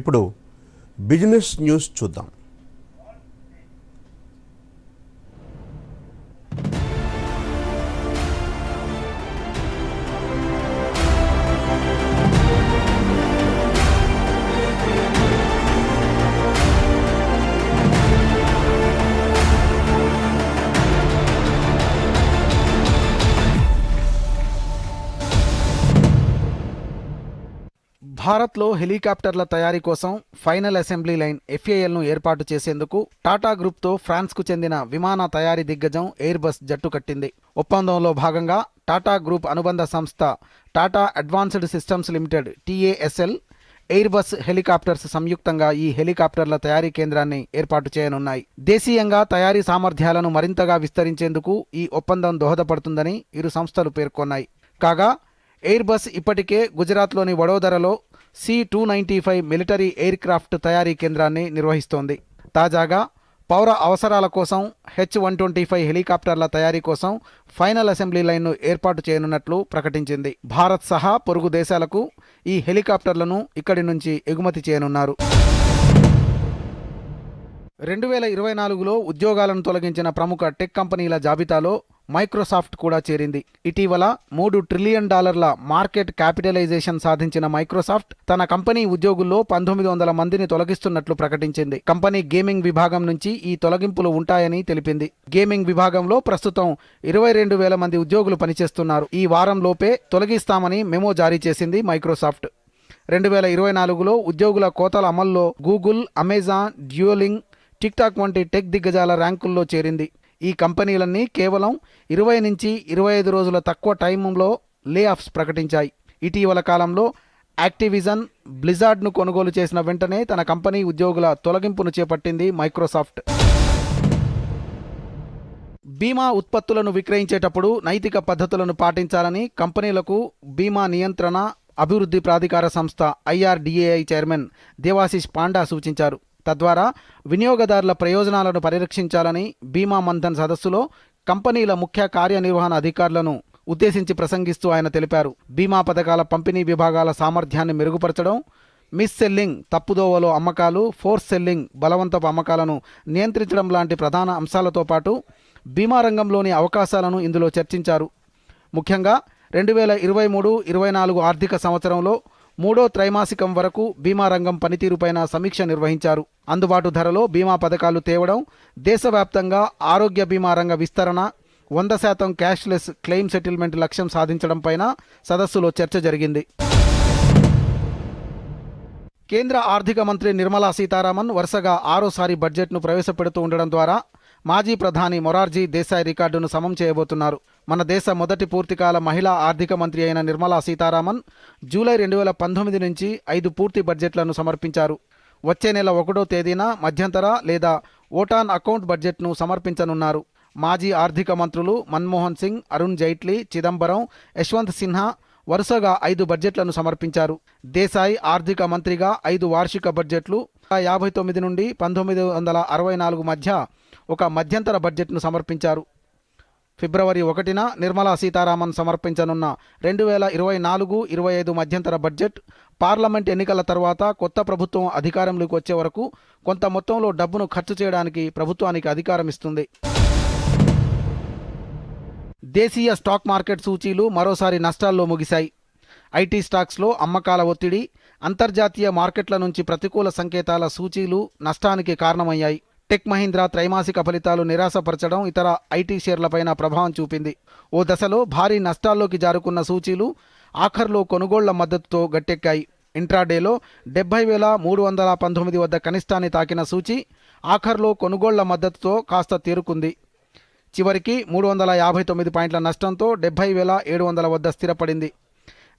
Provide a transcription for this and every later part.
ఇప్పుడు business news చూద్దాం. భారత్లో హెలికాప్టర్ల తయారీ కోసం ఫైనల్ అసెంబ్లీ లైన్ ఎఫ్ఏఎల్ను ఏర్పాటు చేసేందుకు టాటా గ్రూప్తో ఫ్రాన్స్కు చెందిన విమాన తయారీ దిగ్గజం ఎయిర్ బస్ జట్టు కట్టింది. ఒప్పందంలో భాగంగా టాటా గ్రూప్ అనుబంధ సంస్థ Tata advanced systems limited TASL Airbus helicopters సంయుక్తంగా ఈ హెలికాప్టర్ల తయారీ కేంద్రాన్ని ఏర్పాటు చేయనున్నాయి. దేశీయంగా తయారీ సామర్థ్యాలను మరింతగా విస్తరించేందుకు ఈ ఒప్పందం దోహదపడుతుందని ఇరు సంస్థలు పేర్కొన్నాయి. కాగా ఎయిర్బస్ ఇప్పటికే గుజరాత్లోని వడోదరలో C two ninety five military aircraft తయారీ కేంద్రాన్ని నిర్వహిస్తోంది. తాజాగా పౌర అవసరాల కోసం హెచ్ వన్ ట్వంటీ ఫైవ్ హెలికాప్టర్ల తయారీ కోసం ఫైనల్ అసెంబ్లీ లైన్ను ఏర్పాటు చేయనున్నట్లు ప్రకటించింది. భారత్ సహా పొరుగు దేశాలకు ఈ హెలికాప్టర్లను ఇక్కడి నుంచి ఎగుమతి చేయనున్నారు. రెండు వేల ఇరవై నాలుగులో ఉద్యోగాలను తొలగించిన ప్రముఖ టెక్ కంపెనీల జాబితాలో మైక్రోసాఫ్ట్ కూడా చేరింది. ఇటీవల మూడు ట్రిలియన్ డాలర్ల మార్కెట్ క్యాపిటలైజేషన్ సాధించిన మైక్రోసాఫ్ట్ తన కంపెనీ ఉద్యోగుల్లో పంతొమ్మిది వందల మందిని తొలగిస్తున్నట్లు ప్రకటించింది. కంపెనీ గేమింగ్ విభాగం నుంచి ఈ తొలగింపులు ఉంటాయని తెలిపింది. గేమింగ్ విభాగంలో ప్రస్తుతం ఇరవై రెండు వేల మంది ఉద్యోగులు పనిచేస్తున్నారు. ఈ వారంలోపే తొలగిస్తామని మెమో జారీ చేసింది మైక్రోసాఫ్ట్. రెండు వేల ఇరవై నాలుగులో ఉద్యోగుల కోతల అమల్లో గూగుల్ అమెజాన్ డ్యూలింగ్ టిక్టాక్ వంటి టెక్ దిగ్గజాల ర్యాంకుల్లో చేరింది. ఈ కంపెనీలన్నీ కేవలం ఇరవై నుంచి ఇరవై ఐదు రోజుల తక్కువ టైంలో లే ఆఫ్స్ ప్రకటించాయి. ఇటీవల కాలంలో యాక్టివిజన్ బ్లిజార్డ్ను కొనుగోలు చేసిన వెంటనే తన కంపెనీ ఉద్యోగుల తొలగింపును చేపట్టింది మైక్రోసాఫ్ట్. బీమా ఉత్పత్తులను విక్రయించేటప్పుడు నైతిక పద్ధతులను పాటించాలని కంపెనీలకు బీమా నియంత్రణ అభివృద్ధి ప్రాధికార సంస్థ ఐఆర్డిఏఐ చైర్మన్ దేవాశిష్ పాండా సూచించారు. తద్వారా వినియోగదారుల ప్రయోజనాలను పరిరక్షించాలని బీమా మంథన్ సదస్సులో కంపెనీల ముఖ్య కార్యనిర్వహణ అధికారులను ఉద్దేశించి ప్రసంగిస్తూ ఆయన తెలిపారు. బీమా పథకాల పంపిణీ విభాగాల సామర్థ్యాన్ని మెరుగుపరచడం మిస్ సెల్లింగ్ తప్పుదోవలో అమ్మకాలు ఫోర్స్ సెల్లింగ్ బలవంతపు అమ్మకాలను నియంత్రించడం లాంటి ప్రధాన అంశాలతో పాటు బీమా రంగంలోని అవకాశాలను ఇందులో చర్చించారు. ముఖ్యంగా రెండు వేల ఇరవై మూడు ఇరవై నాలుగు ఆర్థిక సంవత్సరంలో మూడో త్రైమాసికం వరకు బీమా రంగం పనితీరుపైన సమీక్ష నిర్వహించారు. అందుబాటు ధరలో బీమా పథకాలు తేవడం దేశవ్యాప్తంగా ఆరోగ్య బీమా రంగ విస్తరణ వంద శాతం క్యాష్లెస్ క్లెయిమ్ సెటిల్మెంట్ లక్ష్యం సాధించడంపైన సదస్సులో చర్చ జరిగింది. కేంద్ర ఆర్థిక మంత్రి నిర్మలా సీతారామన్ వరుసగా ఆరోసారి బడ్జెట్ను ప్రవేశపెడుతూ ఉండడం ద్వారా మాజీ ప్రధాని మొరార్జీ దేశాయ్ రికార్డును సమం చేయబోతున్నారు. మన దేశ మొదటి పూర్తికాల మహిళా ఆర్థిక మంత్రి అయిన నిర్మలా సీతారామన్ జూలై రెండు వేల పంతొమ్మిది నుంచి ఐదు పూర్తి బడ్జెట్లను సమర్పించారు. వచ్చే నెల ఒకటో తేదీన మధ్యంతర లేదా ఓటాన్ అకౌంట్ బడ్జెట్ను సమర్పించనున్నారు. మాజీ ఆర్థిక మంత్రులు మన్మోహన్ సింగ్ అరుణ్ జైట్లీ చిదంబరం యశ్వంత్ సిన్హా వరుసగా ఐదు బడ్జెట్లను సమర్పించారు. దేశాయ్ ఆర్థిక మంత్రిగా ఐదు వార్షిక బడ్జెట్లు యాభై తొమ్మిది నుండి పంతొమ్మిది వందల అరవై నాలుగు మధ్య ఒక మధ్యంతర బడ్జెట్ను సమర్పించారు. ఫిబ్రవరి ఒకటిన నిర్మలా సీతారామన్ సమర్పించనున్న రెండు వేల ఇరవై నాలుగు ఇరవై ఐదు మధ్యంతర బడ్జెట్ పార్లమెంట్ ఎన్నికల తర్వాత కొత్త ప్రభుత్వం అధికారంలోకి వచ్చే వరకు కొంత మొత్తంలో డబ్బును ఖర్చు చేయడానికి ప్రభుత్వానికి అధికారం ఇస్తుంది. దేశీయ స్టాక్ మార్కెట్ సూచీలు మరోసారి నష్టాల్లో ముగిశాయి. ఐటీ స్టాక్స్లో అమ్మకాల ఒత్తిడి అంతర్జాతీయ మార్కెట్ల నుంచి ప్రతికూల సంకేతాల సూచీలు నష్టానికి కారణమయ్యాయి. టెక్ మహీంద్రా త్రైమాసిక ఫలితాలు నిరాశపరచడం ఇతర ఐటీ షేర్లపైన ప్రభావం చూపింది. ఓ దశలో భారీ నష్టాల్లోకి జారుకున్న సూచీలు ఆఖర్లో కొనుగోళ్ళ మద్దతుతో గట్టెక్కాయి. ఇంట్రాడేలో డెబ్బై వేల మూడు వందల పంతొమ్మిది వద్ద కనిష్టాన్ని తాకిన సూచి ఆఖర్లో కొనుగోళ్ళ మద్దతుతో కాస్త తీరుకుంది. చివరికి మూడు వందల యాభై తొమ్మిది పాయింట్ల నష్టంతో డెబ్బై వేల ఏడు వందల వద్ద స్థిరపడింది.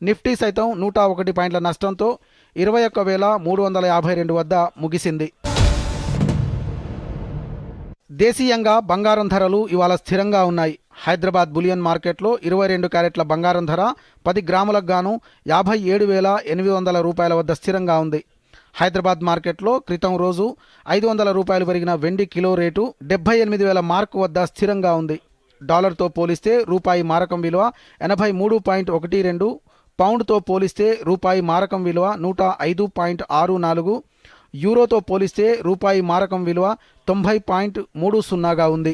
నిఫ్టీ సైతం నూట ఒకటి పాయింట్ల నష్టంతో ఇరవై ఒక్క వేల మూడు వందల యాభై రెండు వద్ద ముగిసింది. దేశీయంగా బంగారం ధరలు ఇవాళ స్థిరంగా ఉన్నాయి. హైదరాబాద్ బులియన్ మార్కెట్లో ఇరవై రెండు క్యారెట్ల బంగారం ధర పది గ్రాములకు గాను యాభై ఏడు వేల ఎనిమిది వందల రూపాయల వద్ద స్థిరంగా ఉంది. హైదరాబాద్ మార్కెట్లో క్రితం రోజు ఐదు వందల రూపాయలు పెరిగిన వెండి కిలో రేటు డెబ్బై ఎనిమిది వేల మార్కు వద్ద స్థిరంగా ఉంది. డాలర్తో పోలిస్తే రూపాయి మారకం విలువ ఎనభై మూడు పాయింట్ ఒకటి రెండు పౌండ్తో పోలిస్తే రూపాయి మారకం విలువ నూట ఐదు పాయింట్ ఆరు నాలుగు యూరోతో పోలిస్తే రూపాయి మారకం విలువ తొంభై పాయింట్ మూడు సున్నాగా ఉంది.